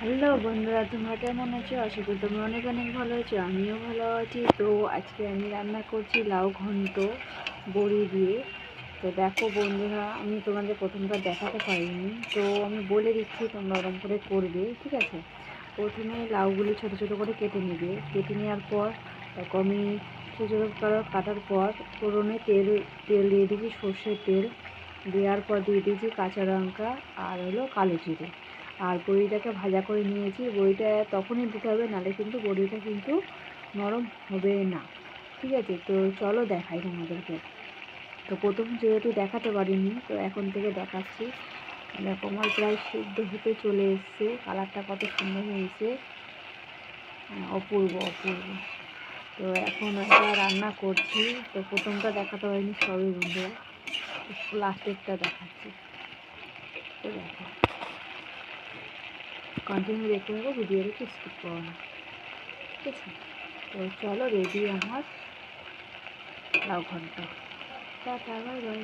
Hello বন্ধুরা, তোমরা কেমন আছো? আশা করি তোমরা অনেক অনেক ভালো আছো, আমিও ভালো আছি। তো আজকে আমি রান্না করছি লাউ ঘন্ট বড়ি দিয়ে। তো দেখো বন্ধুরা, আমি তোমাদের প্রথমবার দেখাতে পারিনি। তো আমি বলে দিচ্ছি তোমরা ওরকম করে করবে, ঠিক আছে? প্রথমে লাউগুলো ছোটো ছোটো করে কেটে নেবে। কেটে নেওয়ার পর আমি ছোটো ছোটো করে কাটার পর ফোড়নে তেল তেল দিয়ে দিয়েছি সর্ষের তেল। দেওয়ার পর দিয়ে দিয়েছি কাঁচা লঙ্কা আর হলো কালো জিরে। আর বড়িটাকে ভাজা করে নিয়েছি। বড়িটা তখনই দিতে হবে নাহলে কিন্তু বড়িটা কিন্তু নরম হবে না। ঠিক আছে? তো চলো দেখাই তোমাদেরকে। তো প্রথম যেহেতু দেখাতে পারিনি তো এখন থেকে দেখাচ্ছি। দেখো আমার প্রায় সিদ্ধ হতে চলে এসছে। কালারটা কত সুন্দর হয়েছে। হ্যাঁ, অপূর্ব অপূর্ব। তো এখন একটা রান্না করছি। তো প্রথমটা দেখাতে পারিনি সবই বন্ধুরা। লাস্টেরটা দেখাচ্ছি। তো দেখো। কন্টিনিউ দেখতে থাকো ভিডিওটাকে স্কিপ করো না। ঠিক আছে? তো চলো রেডি আমার লাউ ঘণ্টা। তা বাই বাই